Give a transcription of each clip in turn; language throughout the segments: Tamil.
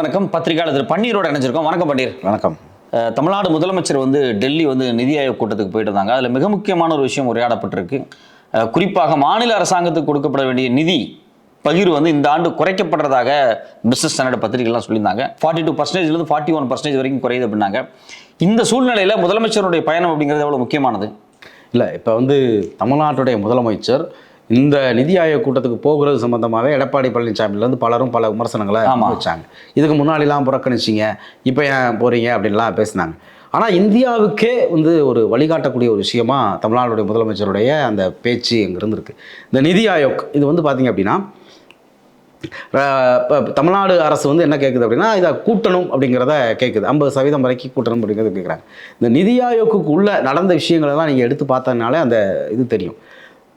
வணக்கம். பத்திரிகையாளர் திரு பன்னீரோட இணைஞ்சிருக்கோம். வணக்கம் பன்னீர். வணக்கம். தமிழ்நாடு முதலமைச்சர் வந்து டெல்லி வந்து நிதி ஆயோக் கூட்டத்துக்கு போயிட்டு வந்தாங்க அதில் மிக முக்கியமான ஒரு விஷயம் உரையாடப்பட்டிருக்கு. குறிப்பாக மாநில அரசாங்கத்துக்கு கொடுக்கப்பட வேண்டிய நிதி பகிர்வு வந்து இந்த ஆண்டு குறைக்கப்படுறதாக பிசினஸ் ஸ்டாண்டர்ட் பத்திரிகைலாம் சொல்லியிருந்தாங்க. ஃபார்ட்டி டூ பர்சன்டேஜ்லேருந்து ஃபார்ட்டி ஒன் பர்சன்டேஜ் வரைக்கும் குறையுது அப்படின்னாங்க. இந்த சூழ்நிலையில் முதலமைச்சருடைய பயணம் அப்படிங்கிறது எவ்வளோ முக்கியமானது? இல்லை இப்போ வந்து தமிழ்நாட்டுடைய முதலமைச்சர் இந்த நிதி ஆயோக் கூட்டத்துக்கு போகிறது சம்பந்தமாகவே எடப்பாடி பழனிசாமிலேருந்து பலரும் பல விமர்சனங்களை. வச்சாங்க. இதுக்கு முன்னாடிலாம் புறக்கணிச்சிங்க இப்போ ஏன் போகிறீங்க அப்படின்லாம் பேசினாங்க. ஆனால் இந்தியாவுக்கே வந்து ஒரு வழிகாட்டக்கூடிய ஒரு விஷயமா தமிழ்நாடுடைய முதலமைச்சருடைய அந்த பேச்சு அங்கே இருந்திருக்கு. இந்த நிதி ஆயோக் இது வந்து பார்த்தீங்க அப்படின்னா இப்ப தமிழ்நாடு அரசு வந்து என்ன கேட்குது அப்படின்னா இதை கூட்டணும் அப்படிங்கிறத கேட்குது ஐம்பது சதவீதம் வரைக்கும் கூட்டணும் அப்படிங்கிறத கேட்குறாங்க இந்த நிதி உள்ள நடந்த விஷயங்களெல்லாம் நீங்கள் எடுத்து பார்த்ததுனாலே அந்த இது தெரியும்.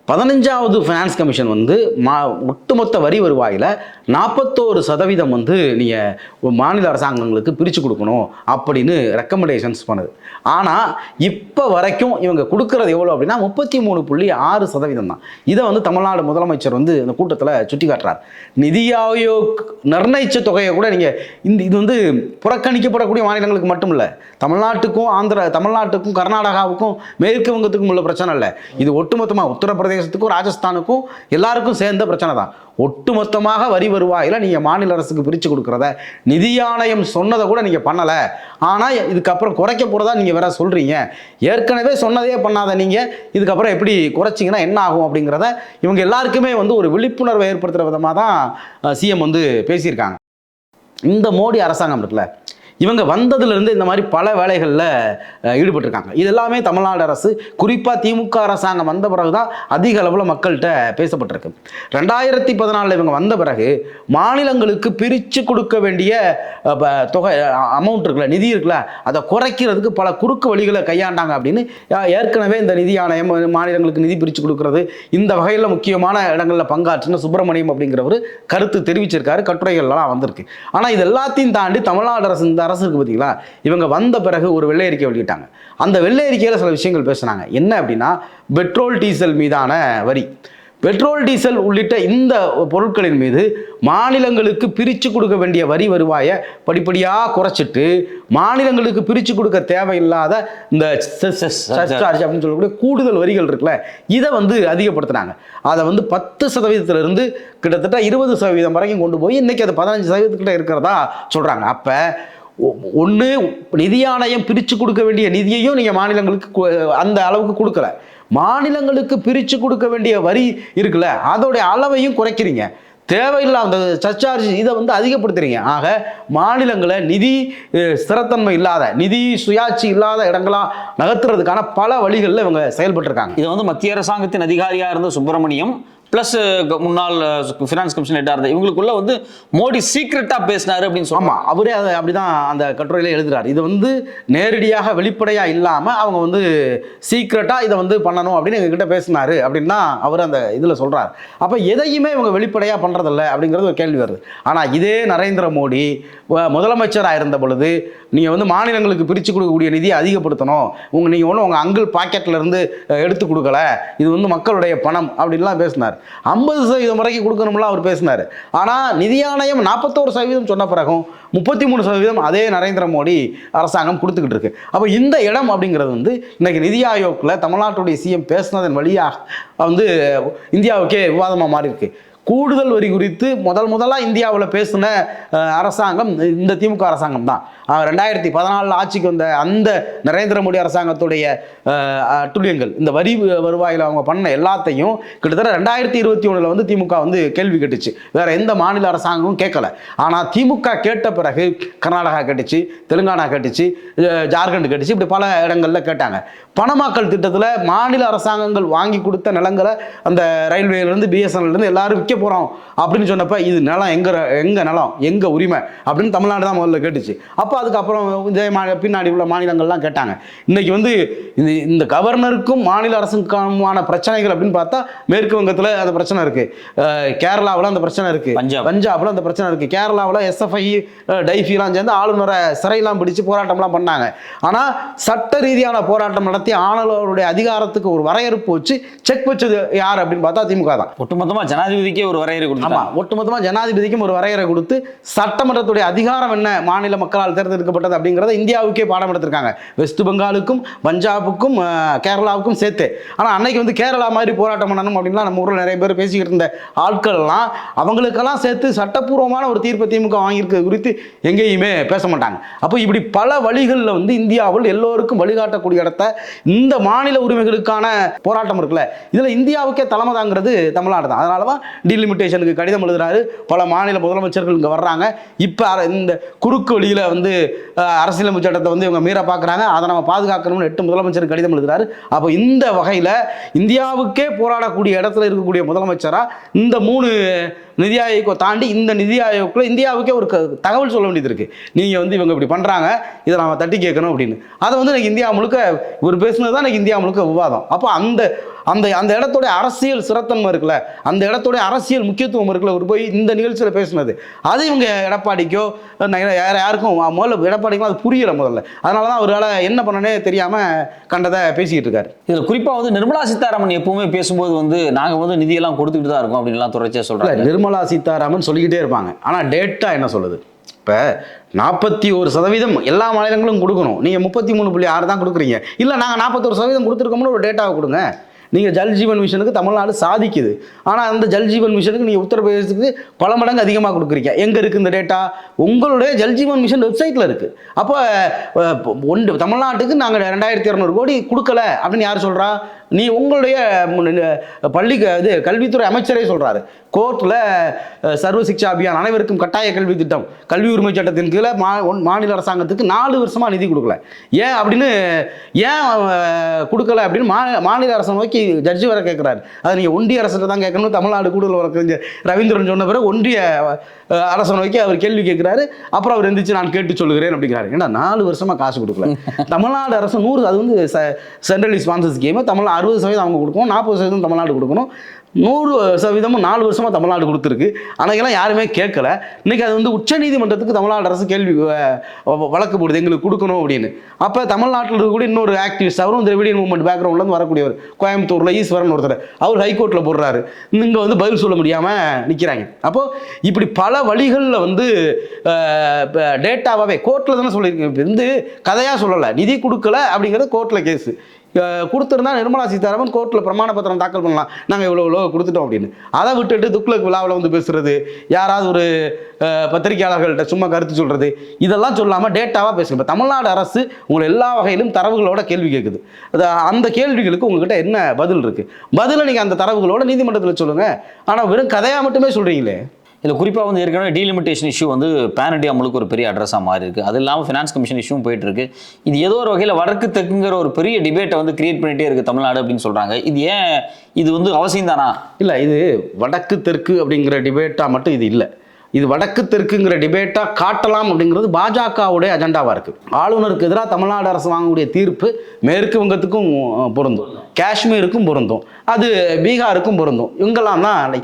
பதினஞ்சாவது ஃபினான்ஸ் கமிஷன் வந்து மா ஒட்டுமொத்த வரி வருவாயில் நாற்பத்தோரு சதவீதம் வந்து நீங்கள் மாநில அரசாங்கங்களுக்கு பிரித்து கொடுக்கணும் அப்படின்னு ரெக்கமெண்டேஷன்ஸ் பண்ணுது. ஆனால் இப்போ வரைக்கும் இவங்க கொடுக்கறது எவ்வளோ அப்படின்னா முப்பத்தி மூணு புள்ளி ஆறு சதவீதம் தான். இதை வந்து தமிழ்நாடு முதலமைச்சர் வந்து இந்த கூட்டத்தில் சுட்டி காட்டுறார் நிதி ஆயோக் நிர்ணயித்த தொகையை கூட நீங்கள் இந்த இது வந்து புறக்கணிக்கப்படக்கூடிய மாநிலங்களுக்கு மட்டும் இல்லை தமிழ்நாட்டுக்கும் ஆந்திரா தமிழ்நாட்டுக்கும் கர்நாடகாவுக்கும் மேற்கு வங்கத்துக்கும் உள்ள பிரச்சனை இல்லை. இது ஒட்டுமொத்தமாக பிரதேசத்துக்கும் ராஜஸ்தானுக்கும் எல்லாருக்கும் சேர்ந்த பிரச்சனை தான். ஒட்டுமொத்தமாக வரி வருவாயில் நீங்கள் மாநில அரசுக்கு பிரித்து கொடுக்குறத நிதி ஆணையம் சொன்னதை கூட நீங்கள் பண்ணலை. ஆனால் இதுக்கப்புறம் குறைக்க போகிறதா நீங்கள் வேற சொல்கிறீங்க ஏற்கனவே சொன்னதே பண்ணாத நீங்கள் இதுக்கப்புறம் எப்படி குறைச்சிங்கன்னா என்ன ஆகும் அப்படிங்கிறத இவங்க எல்லாருக்குமே வந்து ஒரு விழிப்புணர்வை ஏற்படுத்துகிற விதமாக தான் சிஎம் வந்து பேசியிருக்காங்க. இந்த மோடி அரசாங்கம் இருக்குல்ல இவங்க வந்ததுலேருந்து இந்த மாதிரி பல வேலைகளில் ஈடுபட்டிருக்காங்க. இது எல்லாமே தமிழ்நாடு அரசு குறிப்பாக திமுக அரசாங்கம் வந்த பிறகு தான் அதிக அளவில் மக்கள்கிட்ட பேசப்பட்டிருக்கு. ரெண்டாயிரத்தி பதினாலில் இவங்க வந்த பிறகு மாநிலங்களுக்கு பிரித்து கொடுக்க வேண்டிய ப- தொகை அமௌண்ட் இருக்குல்ல நிதி இருக்குல்ல அதை குறைக்கிறதுக்கு பல குறுக்கு வழிகளை கையாண்டாங்க அப்படின்னு ஏற்கனவே இந்த நிதி ஆணையம் மாநிலங்களுக்கு நிதி பிரித்து கொடுக்கறது இந்த வகையில் முக்கியமான இடங்களில் பங்காற்றின சுப்பிரமணியம் அப்படிங்கிறவர் கருத்து தெரிவிச்சிருக்காரு கட்டுரைகள்லாம் வந்திருக்கு. ஆனால் இது எல்லாத்தையும் தாண்டி தமிழ்நாடு அரசு இந்த அரசு இருக்கு பார்த்தீங்களா இவங்க வந்த பிறகு ஒரு வெள்ளை அறிக்கை வெளியிட்டாங்க. அந்த வெள்ளை அறிக்கையில் சில விஷயங்கள் பேசுனாங்க. என்ன அப்படின்னா பெட்ரோல் டீசல் மீதான வரி. பெட்ரோல் டீசல் உள்ளிட்ட இந்த பொருட்களின் மீது மாநிலங்களுக்கு பிரித்து கொடுக்க வேண்டிய வரி வருவாயை படிப்படியாக குறைச்சிட்டு மாநிலங்களுக்கு பிரித்து கொடுக்க தேவையில்லாத இந்த சார்ஜ் அப்படின்னு சொல்லக்கூடிய கூடுதல் வரிகள் இருக்குல்ல இதை வந்து அதிகப்படுத்துனாங்க. அதை வந்து பத்து சதவீதத்திலிருந்து கிட்டத்தட்ட இருபது சதவீதம் வரைக்கும் கொண்டு போய் இன்னைக்கு அது பதினஞ்சு சதவீதத்துக்கிட்ட இருக்கிறதா சொல்கிறாங்க அப்போ ஒன்று நிதி ஆணையம் பிரித்து கொடுக்க வேண்டிய நிதியையும் நீங்கள் மாநிலங்களுக்கு அந்த அளவுக்கு கொடுக்கல. மாநிலங்களுக்கு பிரித்து கொடுக்க வேண்டிய வரி இருக்குல்ல அதோடைய அளவையும் குறைக்கிறீங்க. தேவையில்லாத அந்த சர்ச்சார்ஜ் இதை வந்து அதிகப்படுத்துறீங்க. ஆக மாநிலங்களை நிதி ஸ்திரத்தன்மை இல்லாத நிதி சுயாட்சி இல்லாத இடங்களாக நகர்த்துறதுக்கான பல வழிகளில் இவங்க செயல்பட்டுருக்காங்க. இதை வந்து மத்திய அரசாங்கத்தின் அதிகாரியாக இருந்த சுப்பிரமணியம் ப்ளஸ் முன்னாள் ஃபினான்ஸ் கமிஷன் ஹெட்டாக இருந்த இவங்களுக்குள்ள வந்து மோடி சீக்ரெட்டாக பேசினாரு அப்படின்னு சொன்னாங்க அவரே அதை அப்படிதான் அந்த கட்டுரையில எழுதுறாரு. இது வந்து நேரடியாக வெளிப்படையாக இல்லாமல் அவங்க வந்து சீக்ரெட்டாக இதை வந்து பண்ணணும் அப்படின்னு எங்ககிட்ட பேசினாரு அப்படின்னா அவர் அந்த இதில் சொல்கிறார் அப்போ எதையுமே இவங்க வெளிப்படையாக பண்ணுறதில்ல அப்படிங்கிறது ஒரு கேள்வி வருது. ஆனால் இதே நரேந்திர மோடி முதலமைச்சராக இருந்த பொழுது நீங்கள் வந்து மாநிலங்களுக்கு பிரித்து கொடுக்கக்கூடிய நிதியை அதிகப்படுத்தணும். உங்கள் நீங்கள் ஒன்றும் உங்கள் அங்கிள் பாக்கெட்டில் இருந்து எடுத்து கொடுக்கல. இது வந்து மக்களுடைய பணம் அப்படின்லாம் பேசினார். ஐம்பது சதவீதம் வரைக்கும் கொடுக்கணும்லாம் அவர் பேசினார். ஆனால் நிதி ஆணையம் நாற்பத்தோரு சதவீதம் சொன்ன பிறகும் முப்பத்தி மூணு சதவீதம் அதே நரேந்திர மோடி அரசாங்கம் கொடுத்துக்கிட்டு இருக்கு. அப்போ இந்த இடம் அப்படிங்கிறது வந்து இன்னைக்கு நிதி ஆயோக்கில் தமிழ்நாட்டுடைய சிஎம் பேசினதன் வழியாக வந்து இந்தியாவுக்கே விவாதமாக மாறி இருக்கு கூடுதல் வரி குறித்து முதல் முதலாக இந்தியாவில் பேசின அரசாங்கம் இந்த திமுக அரசாங்கம் தான். ரெண்டாயிரத்தி பதினாலில் ஆட்சிக்கு வந்த அந்த நரேந்திர மோடி அரசாங்கத்துடைய அட்டுழியங்கள் இந்த வரி வருவாயில் அவங்க பண்ண எல்லாத்தையும் கிட்டத்தட்ட ரெண்டாயிரத்தி இருபத்தி ஒன்றில் வந்து திமுக வந்து கேள்வி கேட்டுச்சு. வேற எந்த மாநில அரசாங்கமும் கேட்கல. ஆனால் திமுக கேட்ட பிறகு கர்நாடகா கேட்டுச்சு தெலுங்கானா கேட்டுச்சு ஜார்க்கண்ட் கேட்டுச்சு இப்படி பல இடங்களில் கேட்டாங்க. பணமாக்கல் திட்டத்தில் மாநில அரசாங்கங்கள் வாங்கி கொடுத்த நிலங்களை அந்த ரயில்வேலேருந்து பிஎஸ்என்எல்லேருந்து எல்லாரும் விற்க போகிறோம் அப்படின்னு சொன்னப்ப இது நிலம் எங்க எங்க நிலம்? எங்க உரிமை? அப்படின்னு தமிழ்நாடு தான் முதல்ல கேட்டுச்சு. அப்போ அதுக்கப்புறம் இதே மா பின்னாடி உள்ள மாநிலங்கள்லாம் கேட்டாங்க. இன்னைக்கு வந்து இந்த இந்த கவர்னருக்கும் மாநில அரசுக்குமான பிரச்சனைகள் அப்படின்னு பார்த்தா மேற்கு வங்கத்தில் அந்த பிரச்சனை இருக்கு. அஹ் கேரளாவில் அந்த பிரச்சனை இருக்கு. பஞ்சாப். பஞ்சாப்ல அந்த பிரச்சனை இருக்கு. கேரளாவில் எஸ்எஃப்ஐ டைஃபிலாம் சேர்ந்து ஆளுநரை சிறையெல்லாம் பிடிச்சு போராட்டம்லாம் பண்ணாங்க. ஆனால் சட்ட ரீதியான போராட்டம் நடத்தி ஆளுநருடைய அதிகாரத்துக்கு ஒரு வரையறுப்பு வச்சு செக் வச்சது யார் அப்படின்னு பார்த்தா திமுக தான். ஒட்டுமொத்தமாக ஜனாதிபதிக்கே ஒரு வரையறை ஆமா ஒட்டுமொத்தமா ஜனாதிபதிக்கும் ஒரு வரையறை கொடுத்து சட்டமன்றத்துடைய அதிகாரம் என்ன மாநில மக்களால் தேர்ந்தெடுக்கப்பட்டது அப்படிங்கிறத இந்தியாவுக்கே பாடம் எடுத்திருக்காங்க. வெஸ்ட் பெங்காலுக்கும் பஞ்சாபுக்கும் கேரளாவுக்கும் சேர்த்து. ஆனா அன்னைக்கு வந்து கேரளா மாதிரி போராட்டம் பண்ணணும் அப்படின்லாம் நம்ம ஊர்ல நிறைய பேர் பேசிக்கிட்டு இருந்த ஆட்கள்லாம் அவங்களுக்கெல்லாம் சேர்த்து சட்டப்பூர்வமான ஒரு தீர்ப்பை திமுக வாங்கியிருக்கிறது குறித்து எங்கேயுமே பேச மாட்டாங்க. அப்போ இப்படி பல வழிகளில் வந்து இந்தியாவில் எல்லோருக்கும் வழிகாட்டக்கூடிய இடத்த இந்த மாநில உரிமைகளுக்கான போராட்டம் இருக்குல்ல இதில் இந்தியாவுக்கே தலைமை தாங்கிறது தமிழ்நாடு தான் அதனால தான் டீலிமிட்டேஷனுக்கு கடிதம் எழுதுறாரு. பல மாநில முதலமைச்சர்கள் இங்கே வர்றாங்க. இப்போ இந்த குறுக்கு வழியில் வந்து அரசியலமைப்பு சட்டத்தை வந்து இவங்க மீற பார்க்குறாங்க அதை நம்ம பாதுகாக்கணும்னு எட்டு முதலமைச்சர் கடிதம் எழுதுறாரு. அப்போ இந்த வகையில் இந்தியாவுக்கே போராடக்கூடிய இடத்துல இருக்கக்கூடிய முதலமைச்சராக இந்த மூணு நிதி ஆயோக்கை தாண்டி இந்த நிதி ஆயோக்குள்ள இந்தியாவுக்கே ஒரு தகவல் சொல்ல வேண்டியது இருக்குது நீங்கள் வந்து இவங்க இப்படி பண்ணுறாங்க இதை நாம தட்டி கேட்கணும் அப்படின்னு. அதை வந்து இன்னைக்கு இந்தியா முழுக்க இவர் பேசுனது தான் இன்னைக்கு இந்தியா முழுக்க விவாதம். அப்போ அந்த அந்த அந்த இடத்தோட அரசியல் சிறத்தன்மை இருக்குல்ல அந்த இடத்தோட அரசியல் முக்கியத்துவம் இருக்குல்ல ஒரு போய் இந்த நிகழ்ச்சியில் பேசுனது. அது இவங்க எடப்பாடிக்கோ யார யாருக்கும் முதல்ல எடப்பாடிக்கும் அது புரியல முதல்ல. அதனால தான் அவரால் என்ன பண்ணனே தெரியாமல் கண்டதை பேசிக்கிட்டு இருக்காரு. இதுல குறிப்பா வந்து நிர்மலா சீதாராமன் எப்பவுமே பேசும்போது வந்து நாங்க வந்து நிதியெல்லாம் கொடுத்துக்கிட்டு தான் இருக்கோம் அப்படின்லாம் தொடர்ச்சியா இல்ல சொல்றாங்க. நிர்மலா சீதாராமன் சொல்லிக்கிட்டே இருப்பாங்க. ஆனால் டேட்டா என்ன சொல்லுது? இப்போ நாற்பத்தி ஒரு சதவீதம் எல்லா மாநிலங்களும் கொடுக்கணும். நீங்கள் முப்பத்தி மூணு புள்ளி ஆறு தான் கொடுக்குறீங்க. இல்லை நாங்கள் நாற்பத்தொரு சதவீதம் கொடுத்துருக்கோம்னு ஒரு டேட்டாவை கொடுங்க. நீங்கள் ஜல் ஜீவன் மிஷனுக்கு தமிழ்நாடு சாதிக்குது. ஆனால் அந்த ஜல் ஜீவன் மிஷனுக்கு நீங்கள் உத்தரப்பிரதேசத்துக்கு பல மடங்கு அதிகமாக கொடுக்குறீங்க. எங்கே இருக்குது இந்த டேட்டா உங்களுடைய ஜல் ஜீவன் மிஷன் வெப்சைட்டில் இருக்குது அப்போ ஒன்று தமிழ்நாட்டுக்கு நாங்கள் ரெண்டாயிரத்தி இரநூறு கோடி கொடுக்கல அப்படின்னு யார் சொல்கிறா நீ உங்களுடைய பள்ளி இது கல்வித்துறை அமைச்சரே சொல்றாரு. கோர்ட்டில் சர்வ சிக்ஷா அபியான் அனைவருக்கும் கட்டாய கல்வி திட்டம். கல்வி உரிமை சட்டத்தின் கீழே மா மாநில அரசாங்கத்துக்கு நாலு வருஷமா நிதி கொடுக்கல. ஏன் அப்படின்னு ஏன் கொடுக்கல அப்படின்னு மா மாநில அரசை நோக்கி ஜட்ஜி வர கேட்குறாரு அதை நீங்கள் ஒன்றிய அரசு தான் கேட்கணும். தமிழ்நாடு கூடுதல் வழக்கறிஞர் ரவீந்திரன் சொன்ன பிறகு ஒன்றிய அரசை நோக்கி அவர் கேள்வி கேட்குறாரு அப்புறம் அவர் எந்திரிச்சு நான் கேட்டு சொல்லுகிறேன் அப்படிங்கிறாரு. ஏன்னா நாலு வருஷமா காசு கொடுக்கல? தமிழ்நாடு அரசு நூறு அது வந்து சென்ட்ரலி ஸ்பான்சர் ஸ்கீம் தமிழ் அறுபது சதவீதம் அவங்க கொடுக்கணும் நாற்பது சதவீதம் தமிழ்நாடு கொடுக்கணும். நூறு சதவீதமும் நாலு வருஷமாக தமிழ்நாடு கொடுத்துருக்கு. அன்னைக்கெல்லாம் யாருமே கேட்கல. இன்னைக்கு அது வந்து உச்சநீதிமன்றத்துக்கு தமிழ்நாடு அரசு கேள்வி வ- வழக்கு போடுது. எங்களுக்கு கொடுக்கணும் அப்படின்னு. அப்போ தமிழ்நாட்டில் இருக்கக்கூடிய இன்னொரு ஆக்டிவிஸ்ட் அவரும் திரவிடியன் மூவ்மெண்ட் பேக்ரவுண்ட்லேருந்து வரக்கூடியவர். கோயம்புத்தூரில் ஈஸ்வரன் ஒருத்தர். அவர் ஹைகோர்ட்டில் போடுறாரு. இங்கே வந்து பதில் சொல்ல முடியாமல் நிற்கிறாங்க அப்போது இப்படி பல வழிகளில் வந்து டேட்டாவாகவே கோர்ட்டில் தானே சொல்லியிருக்கேன் இப்போ வந்து கதையாக சொல்லலை. நிதி கொடுக்கல அப்படிங்கிறது கோர்ட்டில் கேஸு கொடுத்துருந்தா நிர்மலா சீதாராமன் கோர்ட்டில் பிரமாண பத்திரம் தாக்கல் பண்ணலாம். நாங்கள் இவ்வளோ இவ்வளோ கொடுத்துட்டோம் அப்படின்னு. அதை விட்டுட்டு துக்ளக் விழாவில் வந்து பேசுறது யாராவது ஒரு பத்திரிகையாளர்கள்ட்ட சும்மா கருத்து சொல்கிறது இதெல்லாம் சொல்லாமல் டேட்டாவாக பேசுங்க. இப்போ தமிழ்நாடு அரசு உங்களை எல்லா வகையிலும் தரவுகளோட கேள்வி கேட்குது அது அந்த கேள்விகளுக்கு உங்ககிட்ட என்ன பதில் இருக்குது பதிலை நீங்கள் அந்த தரவுகளோட நீதிமன்றத்தில் சொல்லுங்கள் ஆனால் வெறும் கதையாக மட்டுமே சொல்கிறீங்களே இதில் குறிப்பாக வந்து ஏற்கனவே டீலிமிட்டேஷன் இஷ்யூ வந்து பேன் இண்டியா முழுக்க ஒரு பெரிய அட்ரஸாக மாறி இருக்கு. அது இல்லாமல் ஃபினான்ஸ் கமிஷன் இஷ்யூவும் போயிட்டு இருக்கு. இது ஏதோ ஒரு வகையில் வடக்கு தெற்குங்கிற ஒரு பெரிய டிபேட்டை வந்து கிரியேட் பண்ணிகிட்டே இருக்கு தமிழ்நாடு அப்படின்னு சொல்கிறாங்க இது ஏன் இது வந்து அவசியம் தானா? இல்லை இது வடக்கு தெற்கு அப்படிங்கிற டிபேட்டாக மட்டும் இது இல்லை. இது வடக்கு தெற்குங்கிற டிபேட்டாக காட்டலாம் அப்படிங்கிறது பாஜகவுடைய அஜெண்டாவாக இருக்குது ஆளுநருக்கு எதிராக தமிழ்நாடு அரசு வாங்கக்கூடிய தீர்ப்பு மேற்கு வங்கத்துக்கும் பொருந்தும். காஷ்மீருக்கும் பொருந்தும். அது பீகாருக்கும் பொருந்தும். இவங்கெல்லாம் தான்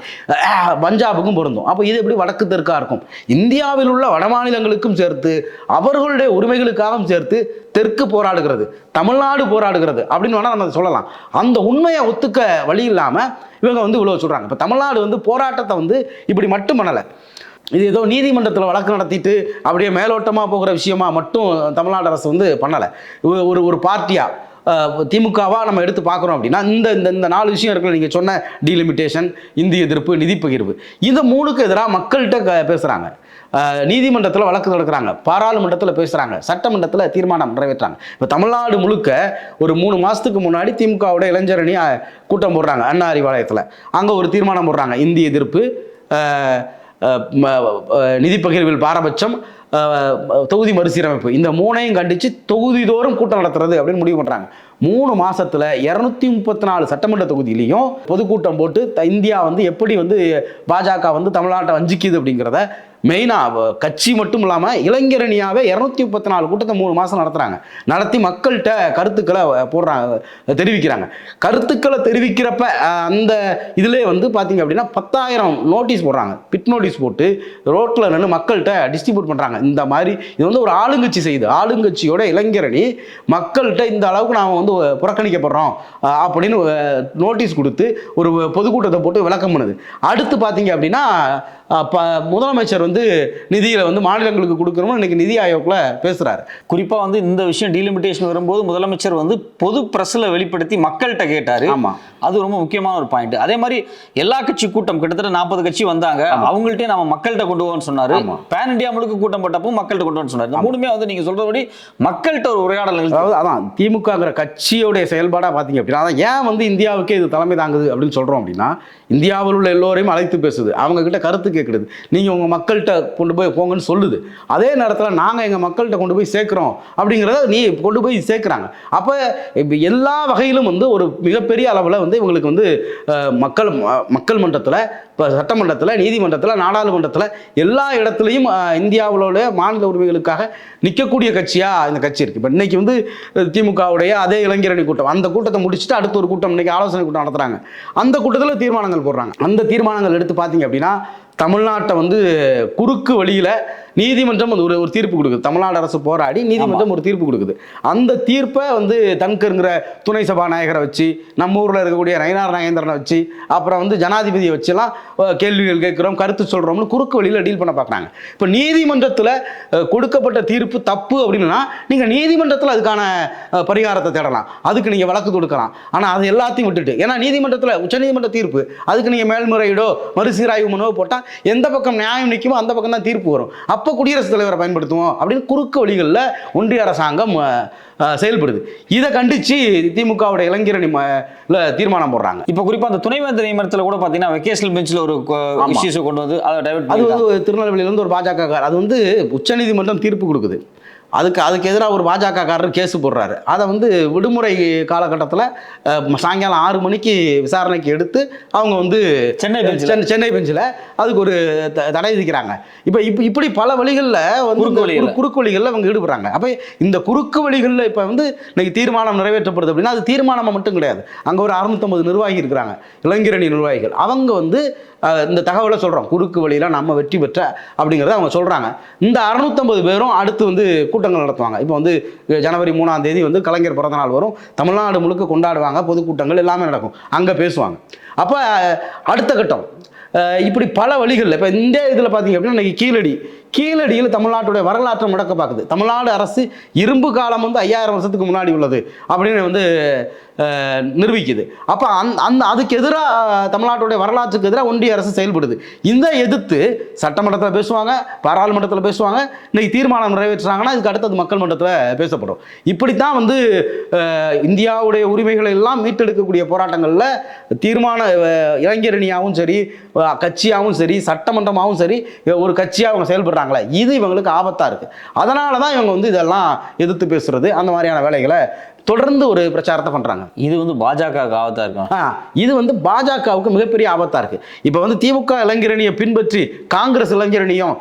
பஞ்சாபுக்கும் பொருந்தும். அப்போ இது எப்படி வடக்கு தெற்காக இருக்கும்? இந்தியாவில் உள்ள வட மாநிலங்களுக்கும் சேர்த்து அவர்களுடைய உரிமைகளுக்காகவும் சேர்த்து தெற்கு போராடுகிறது தமிழ்நாடு போராடுகிறது அப்படின்னு வேணால் நம்ம சொல்லலாம். அந்த உண்மையை ஒத்துக்க வழி இல்லாமல் இவங்க வந்து இவ்வளோ சொல்கிறாங்க இப்போ தமிழ்நாடு வந்து போராட்டத்தை வந்து இப்படி மட்டும் பண்ணலை. இது ஏதோ நீதிமன்றத்தில் வழக்கு நடத்திட்டு அப்படியே மேலோட்டமாக போகிற விஷயமா மட்டும் தமிழ்நாடு அரசு வந்து பண்ணலை. ஒரு ஒரு பார்ட்டியாக திமுகவாக நம்ம எடுத்து பார்க்குறோம் அப்படின்னா இந்த இந்த இந்த நாலு விஷயம் இருக்குல்ல நீங்கள் சொன்ன டீலிமிட்டேஷன் இந்திய எதிர்ப்பு நிதி பகிர்வு இந்த மூணுக்கு எதிராக மக்கள்கிட்ட க- பேசுகிறாங்க நீதிமன்றத்தில் வழக்கு நடக்கிறாங்க பாராளுமன்றத்தில் பேசுகிறாங்க சட்டமன்றத்தில் தீர்மானம் நிறைவேற்றுறாங்க. இப்போ தமிழ்நாடு முழுக்க ஒரு மூணு மாதத்துக்கு முன்னாடி திமுகவோட இளைஞரணி கூட்டம் போடுறாங்க அண்ணா அறிவாலயத்தில் அங்கே ஒரு தீர்மானம் போடுறாங்க இந்திய எதிர்ப்பு நிதி பகிர்வில் பாரபட்சம் தொகுதி மறுசீரமைப்பு. இந்த மூணையும் கண்டித்து தொகுதிதோறும் கூட்டம் நடத்துறது அப்படின்னு முடிவு பண்ணுறாங்க மூணு மாதத்தில் இரநூத்தி முப்பத்தி நாலு சட்டமன்ற தொகுதியிலையும் பொதுக்கூட்டம் போட்டு த- இந்தியா வந்து எப்படி வந்து பாஜக வந்து தமிழ்நாட்டை வஞ்சிக்குது அப்படிங்கிறத மெயினாக கட்சி மட்டும் இல்லாமல் இளைஞரணியாகவே இரநூத்தி முப்பத்தி நாலு கூட்டத்தை மூணு மாதம் நடத்துகிறாங்க நடத்தி மக்கள்கிட்ட கருத்துக்களை போடுறாங்க தெரிவிக்கிறாங்க. கருத்துக்களை தெரிவிக்கிறப்ப அந்த இதிலே வந்து பார்த்தீங்க அப்படின்னா பத்தாயிரம் நோட்டீஸ் போடுறாங்க. பிட் நோட்டீஸ் போட்டு ரோட்டில் நின்று மக்கள்கிட்ட டிஸ்ட்ரிபியூட் பண்ணுறாங்க இந்த மாதிரி இது வந்து ஒரு ஆளுங்கட்சி செய்யுது ஆளுங்கட்சியோட இளைஞரணி மக்கள்கிட்ட இந்த அளவுக்கு நாம் வந்து புறக்கணிக்கப்படுறோம் அப்படின்னு நோட்டீஸ் கொடுத்து ஒரு பொதுக்கூட்டத்தை போட்டு விளக்கம் பண்ணுது. அடுத்து பார்த்தீங்க அப்படின்னா முதலமைச்சர் வந்து நிதியில் வந்து மாநிலங்களுக்கு கொடுக்குறோம்னு இன்னைக்கு நிதி ஆயோக்கில் பேசுகிறாரு குறிப்பா வந்து இந்த விஷயம் டீலிமிட்டேஷன் வரும்போது முதலமைச்சர் வந்து பொது பிரஸ்ல வெளிப்படுத்தி மக்கள்கிட்ட கேட்டாரு. ஆமாம் அது ரொம்ப முக்கியமான ஒரு பாயிண்ட் அதே மாதிரி எல்லா கட்சி கூட்டம் கிட்டத்தட்ட நாற்பது கட்சி வந்தாங்க. அவங்கள்ட்டே நம்ம மக்கள்கிட்ட கொண்டு போவோம்னு சொன்னாரு. பேன் இந்தியா முழுக்க கூட்டம் போட்டப்போ மக்கள்கிட்ட கொண்டு வந்து சொன்னாரு. இந்த மூணுமே வந்து நீங்க சொல்றபடி மக்கள்கிட்ட ஒரு உரையாடல் அதாவது அதான் திமுகங்கிற கட்சியோடைய செயல்பாடாக பார்த்தீங்க அப்படின்னா அதான் ஏன் வந்து இந்தியாவுக்கே இது தலைமை தாங்குது அப்படின்னு சொல்கிறோம் அப்படின்னா இந்தியாவில் உள்ள எல்லோரையும் அழைத்து பேசுது. அவங்க கிட்ட கருத்து கேட்குறது. நீங்கள் உங்கள் மக்கள்கிட்ட கொண்டு போய் போங்கன்னு சொல்லுது. அதே நேரத்தில் நாங்கள் எங்கள் மக்கள்கிட்ட கொண்டு போய் சேர்க்குறோம் அப்படிங்கிறத நீ கொண்டு போய் சேர்க்குறாங்க. அப்போ இப்போ எல்லா வகையிலும் வந்து ஒரு மிகப்பெரிய அளவில் வந்து இவங்களுக்கு வந்து மக்கள் மக்கள் மன்றத்தில் இப்போ சட்டமன்றத்தில் நீதிமன்றத்தில் நாடாளுமன்றத்தில் எல்லா இடத்துலையும் இந்தியாவிலோட மாநில உரிமைகளுக்காக நிற்கக்கூடிய கட்சியாக இந்த கட்சி இருக்குது இப்போ இன்னைக்கு வந்து திமுகவுடைய அதே இளைஞரணி கூட்டம். அந்த கூட்டத்தை முடிச்சுட்டு அடுத்த ஒரு கூட்டம் இன்றைக்கி ஆலோசனை கூட்டம் நடத்துகிறாங்க அந்த கூட்டத்தில் தீர்மானங்கள் போடுறாங்க. அந்த தீர்மானங்கள் எடுத்து பார்த்தீங்க அப்படின்னா தமிழ்நாட்டை வந்து குறுக்கு வழியில் நீதிமன்றம் வந்து ஒரு ஒரு தீர்ப்பு கொடுக்குது. தமிழ்நாடு அரசு போராடி நீதிமன்றம் ஒரு தீர்ப்பு கொடுக்குது. அந்த தீர்ப்பை வந்து தன்கருங்கிற துணை சபாநாயகரை வச்சு நம்ம ஊரில் இருக்கக்கூடிய நயனார் நாகேந்திரனை வச்சு அப்புறம் வந்து ஜனாதிபதியை வச்சுலாம் கேள்விகள் கேட்குறோம் கருத்து சொல்கிறோம்னு குறுக்கு வழியில் டீல் பண்ண பார்க்குறாங்க. இப்போ நீதிமன்றத்தில் கொடுக்கப்பட்ட தீர்ப்பு தப்பு அப்படின்னா நீங்கள் நீதிமன்றத்தில் அதுக்கான பரிகாரத்தை தேடலாம். அதுக்கு நீங்கள் வழக்கு தொடுக்கலாம். ஆனால் அது எல்லாத்தையும் விட்டுட்டு ஏன்னா நீதிமன்றத்தில் உச்சநீதிமன்ற தீர்ப்பு அதுக்கு நீங்கள் மேல்முறையீடோ மறுசீராய்வு மனுவோ போட்டால் எந்த பக்கம் நியாயம் நிற்குமோ அந்த பக்கம் தான் தீர்ப்பு வரும். அப்போ குடியரசுத் தலைவரை பயன்படுத்துவோம் அப்படின்னு குறுக்கு வழிகளில் ஒன்றிய அரசாங்கம் செயல்படுது. இதை கண்டித்து திமுகவுடைய இளைஞரணி தீர்மானம் போடுறாங்க. இப்போ குறிப்பா அந்த துணைவேந்தர் நியமனத்தில் கூட பாத்தீங்கன்னா வெக்கேஷனல் பெஞ்சில் ஒரு. இஷ்யூஸை கொண்டு வந்து அதை டைவர்ட் அது வந்து திருநெல்வேலியிலேருந்து ஒரு பாஜக அது வந்து உச்சநீதிமன்றம் தீர்ப்பு கொடுக்குது. அதுக்கு அதுக்கு எதிராக ஒரு பாஜக காரர் கேஸ் போடுறாரு. அதை வந்து விடுமுறை காலகட்டத்தில் சாயங்காலம் ஆறு மணிக்கு விசாரணைக்கு எடுத்து அவங்க வந்து சென்னை பெஞ்சில். சென்னை பெஞ்சில் அதுக்கு ஒரு த- தடை விதிக்கிறாங்க. இப்போ இப்போ இப்படி பல வழிகளில் வந்து குறுக்கு வழிகள்ல. குறு- குறுக்கு வழிகளில் அவங்க ஈடுபடுறாங்க. அப்போ இந்த குறுக்கு வழிகளில் இப்போ வந்து இன்னைக்கு தீர்மானம் நிறைவேற்றப்படுது அப்படின்னா அது தீர்மானம் மட்டும் கிடையாது. அங்கே ஒரு அறுநூத்தம்பது நிர்வாகி இருக்கிறாங்க. இளைஞரணி நிர்வாகிகள். அவங்க வந்து இந்த தகவலை சொல்கிறோம் குறுக்கு வழியில் நம்ம வெற்றி பெற்ற அப்படிங்கிறத அவங்க சொல்கிறாங்க இந்த அறுநூத்தம்பது பேரும் அடுத்து வந்து கூட்டங்கள் நடத்துவாங்க. இப்போ வந்து ஜனவரி மூணாம் தேதி வந்து கலைஞர் பிறந்தநாள் வரும். தமிழ்நாடு முழுக்க கொண்டாடுவாங்க. பொதுக்கூட்டங்கள் எல்லாமே நடக்கும். அங்கே பேசுவாங்க. அப்போ அடுத்த கட்டம். இப்படி பல வழிகளில் இப்போ இந்த இதில் பார்த்தீங்க அப்படின்னா இன்னைக்கு கீழடி. கீழடியில் தமிழ்நாட்டுடைய வரலாற்றை முடக்க பார்க்குது தமிழ்நாடு அரசு இரும்பு காலம் வந்து ஐயாயிரம் வருஷத்துக்கு முன்னாடி உள்ளது அப்படின்னு வந்து நிரூபிக்குது. அப்போ அந் அந்த அதுக்கு எதிராக தமிழ்நாட்டுடைய வரலாற்றுக்கு எதிராக ஒன்றிய அரசு செயல்படுது. இந்த எதிர்த்து சட்டமன்றத்தில் பேசுவாங்க பாராளுமன்றத்தில் பேசுவாங்க இன்றைக்கி தீர்மானம் நிறைவேற்றுறாங்கன்னா இதுக்கு அடுத்தது மக்கள் மன்றத்தில் பேசப்படும். இப்படித்தான் வந்து இந்தியாவுடைய உரிமைகளை எல்லாம் மீட்டெடுக்கக்கூடிய போராட்டங்களில் தீர்மான இளைஞரணியாகவும் சரி கட்சியாகவும் சரி சட்டமன்றமாகவும் சரி ஒரு கட்சியாக அவங்க செயல்படுறாங்களே இது இவங்களுக்கு ஆபத்தாக இருக்குது அதனால தான் இவங்க வந்து இதெல்லாம் எதிர்த்து பேசுறது அந்த மாதிரியான வேலைகளை தொடர்ந்து ஒரு பிரச்சாரத்தை பண்ணுறாங்க இது வந்து பாஜக ஆபத்தா இருக்கும் ஆ இது வந்து பாஜகவுக்கு மிகப்பெரிய ஆபத்தாக இருக்குது இப்போ வந்து திமுக இளைஞரணியை பின்பற்றி காங்கிரஸ் இளைஞரணியும்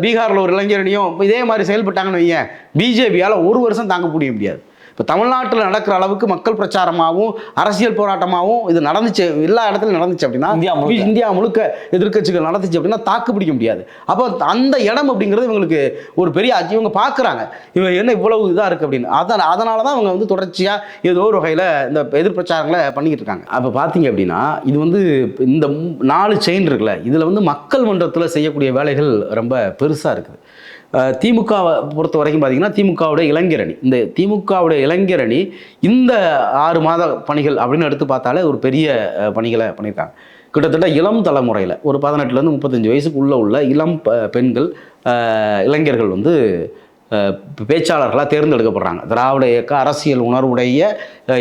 பீகார்ல ஒரு இளைஞரணியும் இதே மாதிரி செயல்பட்டாங்கன்னு வையேன் பிஜேபியால் ஒரு வருஷம் தாங்க முடிய முடியாது. இப்போ தமிழ்நாட்டில் நடக்கிற அளவுக்கு மக்கள் பிரச்சாரமாகவும் அரசியல் போராட்டமாகவும் இது நடந்துச்சு. எல்லா இடத்துலையும் நடந்துச்சு அப்படின்னா இந்தியா. இந்தியா முழுக்க எதிர்க்கட்சிகள் நடந்துச்சு அப்படின்னா தாக்கு பிடிக்க முடியாது. அப்போ அந்த இடம் அப்படிங்கிறது இவங்களுக்கு ஒரு பெரிய அச்ச- இவங்க பார்க்குறாங்க இவங்க என்ன இவ்வளவு இதாக இருக்குது அப்படின்னு. அதான் அதனால தான் அவங்க வந்து தொடர்ச்சியாக ஏதோ ஒரு வகையில் இந்த எதிர் பிரச்சாரங்களை பண்ணிக்கிட்டு இருக்காங்க. அப்போ பார்த்தீங்க அப்படின்னா இது வந்து இந்த நாலு செயின் இருக்குல்ல. இதில் வந்து மக்கள் மன்றத்தில் செய்யக்கூடிய வேலைகள் ரொம்ப பெருசாக இருக்குது. திமுகவை பொறுத்த வரைக்கும் பார்த்தீங்கன்னா திமுகவுடைய இளைஞரணி. இந்த திமுகவுடைய இளைஞரணி இந்த ஆறு மாத பணிகள் அப்படின்னு எடுத்து பார்த்தாலே ஒரு பெரிய பணிகளை பண்ணியிருக்காங்க. கிட்டத்தட்ட இளம் தலைமுறையில் ஒரு பதினெட்டுலேருந்து முப்பத்தஞ்சு வயசுக்குள்ளே உள்ள இளம் பெண்கள் இளைஞர்கள் வந்து பேச்சாளர்களாக தேர்ந்தெடுக்கப்படுறாங்க. திராவிட இயக்க அரசியல் உணர்வுடைய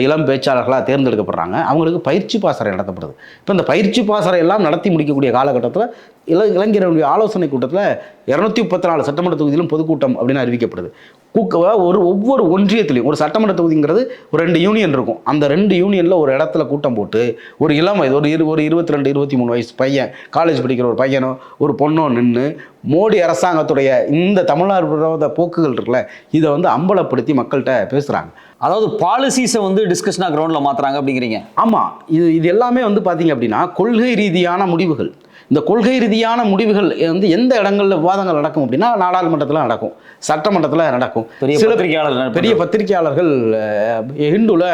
இளம் பேச்சாளர்களாக தேர்ந்தெடுக்கப்படுறாங்க. அவங்களுக்கு பயிற்சி பாசறை நடத்தப்படுது. இப்போ இந்த பயிற்சி பாசறை எல்லாம் நடத்தி முடிக்கக்கூடிய காலகட்டத்தில் இள இளைஞர்களுடைய ஆலோசனை கூட்டத்தில் இரநூத்தி முப்பத்தி நாலு சட்டமன்ற தொகுதியிலும் பொதுக்கூட்டம் அப்படின்னு அறிவிக்கப்படுது. கூக்க ஒரு ஒவ்வொரு ஒன்றியத்திலையும் ஒரு சட்டமன்ற தொகுதிங்கிறது ஒரு ரெண்டு யூனியன் இருக்கும். அந்த ரெண்டு யூனியனில் ஒரு இடத்துல கூட்டம் போட்டு ஒரு இளம் வயது ஒரு இரு ஒரு இருபத்தி ரெண்டு இருபத்தி மூணு வயசு பையன் காலேஜ் படிக்கிற ஒரு பையனோ ஒரு பொண்ணோ நின்று மோடி அரசாங்கத்துடைய இந்த தமிழ்நாடு விரோத போக்குகள் இருக்குல்ல இதை வந்து அம்பலப்படுத்தி மக்கள்கிட்ட பேசுகிறாங்க அதாவது பாலிசிஸை வந்து டிஸ்கஷனாக கிரவுண்டில் மாத்துறாங்க அப்படிங்கிறீங்க. ஆமாம் இது இது எல்லாமே வந்து பார்த்தீங்க அப்படின்னா கொள்கை ரீதியான முடிவுகள். இந்த கொள்கை ரீதியான முடிவுகள் வந்து எந்த இடங்களில் விவாதங்கள் நடக்கும் அப்படின்னா நாடாளுமன்றத்தில் நடக்கும் சட்டமன்றத்தில் நடக்கும். பெரிய பத்திரிகையாளர் பெரிய பத்திரிகையாளர்கள் அஹ், ஹிந்துல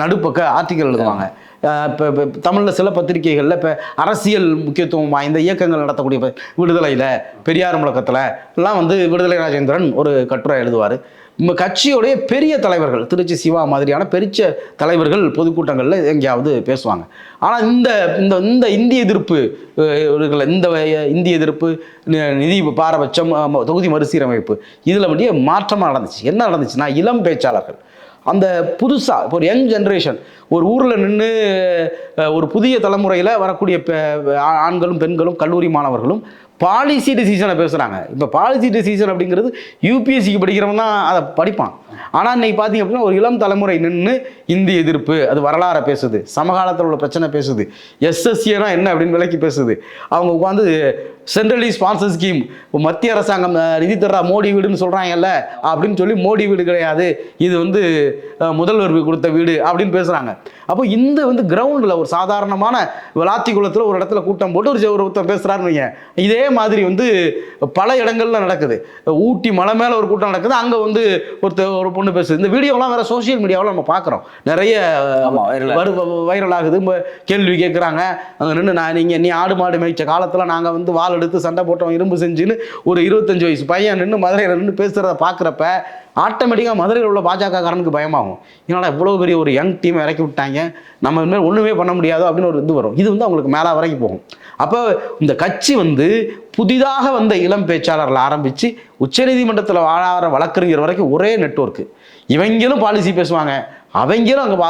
நடுப்பக்க ஆர்டிக்கல் எழுதுவாங்க. இப்போ தமிழில் சில பத்திரிகைகளில் இப்போ அரசியல் முக்கியத்துவம் வாய்ந்த இயக்கங்கள் நடத்தக்கூடிய விடுதலையில் பெரியார் முழக்கத்தில் எல்லாம் வந்து விடுதலை ராஜேந்திரன் ஒரு கட்டுரை எழுதுவார். கட்சியுடைய பெரிய தலைவர்கள் திருச்சி சிவா மாதிரியான பெரிய தலைவர்கள் பொதுக்கூட்டங்களில் எங்கேயாவது பேசுவாங்க. ஆனால் இந்த இந்த இந்த இந்திய எதிர்ப்பு இந்த இந்திய எதிர்ப்பு நி- நிதி பாரபட்சம் தொகுதி மறுசீரமைப்பு இதில் வந்து மாற்றமாக நடந்துச்சு. என்ன நடந்துச்சுன்னா இளம் பேச்சாளர்கள். அந்த புதுசாக இப்போ ஒரு யங் ஜென்ரேஷன் ஒரு ஊரில் நின்று ஒரு புதிய தலைமுறையில் வரக்கூடிய பெ- ஆண்களும் பெண்களும் கல்லூரி மாணவர்களும் பாலிசி டிசிஷனை பேசுகிறாங்க இப்போ பாலிசி டிசிஷன் அப்படிங்கிறது யூபிஎஸ்சிக்கு படிக்கிறவன் தான் அதை படிப்பான். ஆனால் இன்னைக்கு பார்த்தீங்க அப்படின்னா ஒரு இளம் தலைமுறை நின்று இந்திய எதிர்ப்பு அது வரலாறை பேசுது. சமகாலத்தில் உள்ள பிரச்சனை பேசுது. எஸ்எஸ்சினா என்ன அப்படின்னு விலைக்கு பேசுது. அவங்க உட்காந்து சென்ட்ரலி ஸ்பான்சர் ஸ்கீம் மத்திய அரசாங்கம் நிதி தர்றா மோடி வீடுன்னு சொல்கிறாங்கல்ல அப்படின்னு சொல்லி மோடி வீடு கிடையாது. இது வந்து முதல்வர் கொடுத்த வீடு அப்படின்னு பேசுகிறாங்க அப்போ இந்த வந்து கிரவுண்டில் ஒரு சாதாரணமான விளாத்தி குளத்தில் ஒரு இடத்துல கூட்டம் போட்டு ஒரு ஒரு ஒருத்தன் பேசுகிறாருன்னு வைங்க. இதே மாதிரி வந்து பல இடங்கள்ல நடக்குது. ஊட்டி மலை மேலே ஒரு கூட்டம் நடக்குது. அங்கே வந்து ஒருத்தர் ஒரு பொண்ணு பேசுது. இந்த வீடியோலாம் வேற சோஷியல் மீடியாவில் நம்ம பார்க்குறோம் நிறைய வரு வைரல் ஆகுது. கேள்வி கேட்குறாங்க அங்கே நின்று நான் நீங்கள் நீ ஆடு மாடு மேய்ச்ச காலத்தில் நாங்கள் வந்து வாள் எடுத்து சண்டை போட்டோம் இரும்பு செஞ்சுன்னு ஒரு இருபத்தஞ்சு வயசு பையன் நின்று மதுரையில் நின்று பேசுகிறத பார்க்குறப்ப ஆட்டோமேட்டிக்காக மதுரையில் உள்ள பாஜக காரனுக்கு பயமாகும். என்னடா இவ்வளோ பெரிய ஒரு யங் டீம் இறக்கி விட்டாங்க? நம்ம இனிமேல் ஒன்றுமே பண்ண முடியாதோ அப்படின்னு ஒரு இது வரும். இது வந்து அவங்களுக்கு மேலே வரைக்கும் போகும். அப்போ இந்த கட்சி வந்து புதிதாக வந்த இளம் பேச்சாளர்கள் ஆரம்பித்து உச்சநீதிமன்றத்தில் வாழாற வழக்கறிஞர் வரைக்கும் ஒரே நெட்வொர்க்கு இவங்களும் பாலிசி பேசுவாங்க. அவங்களும் அங்கே வா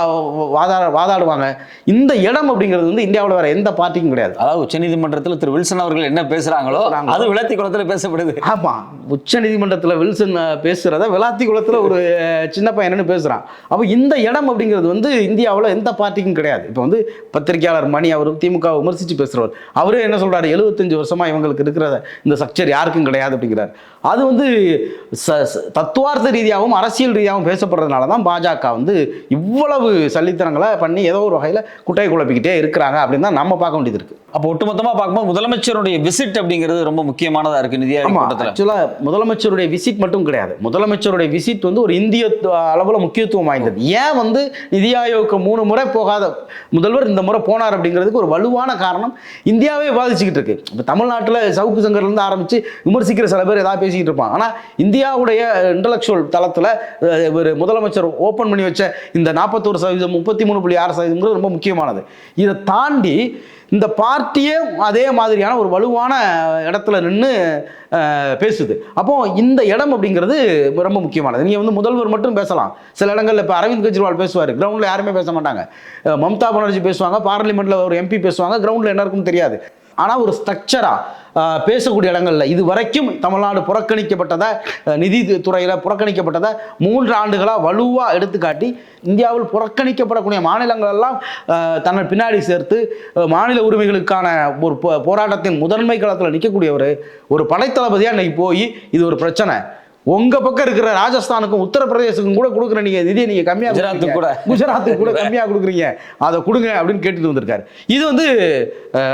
வாதாட வாதாடுவாங்க. இந்த இடம் அப்படிங்கிறது வந்து இந்தியாவில் வேற எந்த பார்ட்டிக்கும் கிடையாது. அதாவது உச்சநீதிமன்றத்தில் திரு வில்சன் அவர்கள் என்ன பேசுறாங்களோ. அது விளத்தி குளத்தில் பேசப்படுது. ஆமாம் உச்ச நீதிமன்றத்தில் வில்சன் அஹ், பேசுறத விளாத்தி குளத்தில் ஒரு சின்ன பையனு பேசுகிறான் அப்போ இந்த இடம் அப்படிங்கிறது வந்து இந்தியாவில் எந்த பார்ட்டிக்கும் கிடையாது. இப்போ வந்து பத்திரிகையாளர் மணி அவர் திமுக விமர்சித்து பேசுகிறவர் அவரே என்ன சொல்றாரு? எழுபத்தஞ்சு வருஷமா இவங்களுக்கு இருக்கிற இந்த ஸ்ட்ரக்சர் யாருக்கும் கிடையாது அப்படிங்கிறார். அது வந்து தத்துவார்த்த ரீதியாகவும் அரசியல் ரீதியாகவும் பேசப்படுறதுனால தான் பாஜக வந்து இவ்வளவு சல்லித்தனங்களை பண்ணி ஏதோ ஒரு வகையில் குட்டையை குழப்பிக்கிட்டே இருக்கிறாங்க அப்படின்னு தான் நம்ம பார்க்க வேண்டியது இருக்குது அப்போ ஒட்டுமொத்தமா பார்க்கும்போது முதலமைச்சருடைய விசிட் அப்படிங்கிறது ரொம்ப முக்கியமானதா இருக்கு நிதி ஆக்சுவலாக முதலமைச்சருடைய விசிட் மட்டும் கிடையாது. முதலமைச்சருடைய விசிட் வந்து ஒரு இந்திய அளவில் முக்கியத்துவம் வாய்ந்தது. ஏன் வந்து நிதி ஆயோக்கு மூணு முறை போகாத முதல்வர் இந்த முறை போனார் அப்படிங்கிறதுக்கு ஒரு வலுவான காரணம் இந்தியாவே பாதிச்சுக்கிட்டு இருக்கு. இப்போ தமிழ்நாட்டில் சவுக்கு சங்கர்லேருந்து ஆரம்பித்து விமர்சிக்கிற சில பேர் ஏதாவது பேசிக்கிட்டு இருப்பான் ஆனால் இந்தியாவுடைய இன்டலெக்சுவல் தளத்தில் ஒரு முதலமைச்சர் ஓப்பன் பண்ணி வச்ச இந்த நாற்பத்தோரு சதவீதம் முப்பத்தி மூணு புள்ளி ஆறு சதவீதம்ங்கிறது ரொம்ப முக்கியமானது. இதை தாண்டி இந்த பார்ட்டியே அதே மாதிரியான ஒரு வலுவான இடத்துல நின்று பேசுது. அப்போ இந்த இடம் அப்படிங்கிறது ரொம்ப முக்கியமானது. நீங்கள் வந்து முதல்வர் மட்டும் பேசலாம். சில இடங்களில் இப்போ அரவிந்த் கெஜ்ரிவால் பேசுவார். கிரவுண்டில் யாருமே பேச மாட்டாங்க. மம்தா பானர்ஜி பேசுவாங்க. பார்லிமெண்ட்டில் ஒரு எம்பி பேசுவாங்க. கிரவுண்டில் என்ன தெரியாது. ஆனால் ஒரு ஸ்ட்ரக்சராக பேசக்கூடிய இடங்களில் இது வரைக்கும் தமிழ்நாடு புறக்கணிக்கப்பட்டதை நிதி துறையில் புறக்கணிக்கப்பட்டதை மூன்று ஆண்டுகளாக வலுவாக எடுத்துக்காட்டி இந்தியாவில் புறக்கணிக்கப்படக்கூடிய மாநிலங்களெல்லாம் தன்னை பின்னாடி சேர்த்து மாநில உரிமைகளுக்கான ஒரு போ- போராட்டத்தின் முதன்மை களத்தில் நிற்கக்கூடியவர் ஒரு படைத்தளபதியாக இன்றைக்கி போய் இது ஒரு பிரச்சனை. உங்க பக்கம் இருக்கிற ராஜஸ்தானுக்கும் உத்தரப்பிரதேசத்துக்கும் கூட கொடுக்குற நீங்க நிதியை நீங்க கம்மியா குஜராத்துக்கு. கூட. குஜராத்துக்கு கூட கம்மியா கொடுக்குறீங்க அதை கொடுங்க அப்படின்னு கேட்டுட்டு வந்திருக்காரு இது வந்து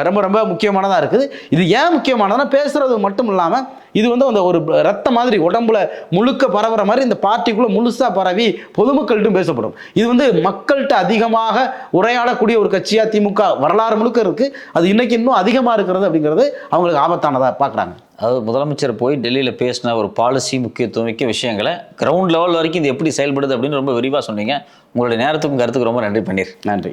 ரொம்ப ரொம்ப முக்கியமானதா இருக்குது இது ஏன் முக்கியமானதுன்னா பேசுறது மட்டும் இல்லாம இது வந்து அந்த ஒரு ரத்த மாதிரி உடம்புல முழுக்க பரவுற மாதிரி இந்த பார்ட்டிக்குள்ள முழுசா பரவி பொதுமக்கள்கிட்டும் பேசப்படும். இது வந்து மக்கள்கிட்ட அதிகமாக உரையாடக்கூடிய ஒரு கட்சியா திமுக வரலாறு முழுக்க இருக்கு. அது இன்னைக்கு இன்னும் அதிகமா இருக்கிறது அப்படிங்கிறது அவங்களுக்கு ஆபத்தானதா பார்க்கறாங்க அதாவது முதலமைச்சர் போய் டெல்லியில் பேசின ஒரு பாலிசி முக்கியத்துவம் மிக்க விஷயங்களை கிரவுண்ட் லெவல் வரைக்கும் இது எப்படி செயல்படுது அப்படின்னு ரொம்ப விரிவாக சொன்னீங்க. உங்களுடைய நேரத்துக்கும் கருத்துக்கு ரொம்ப நன்றி பண்ணீர் நன்றி.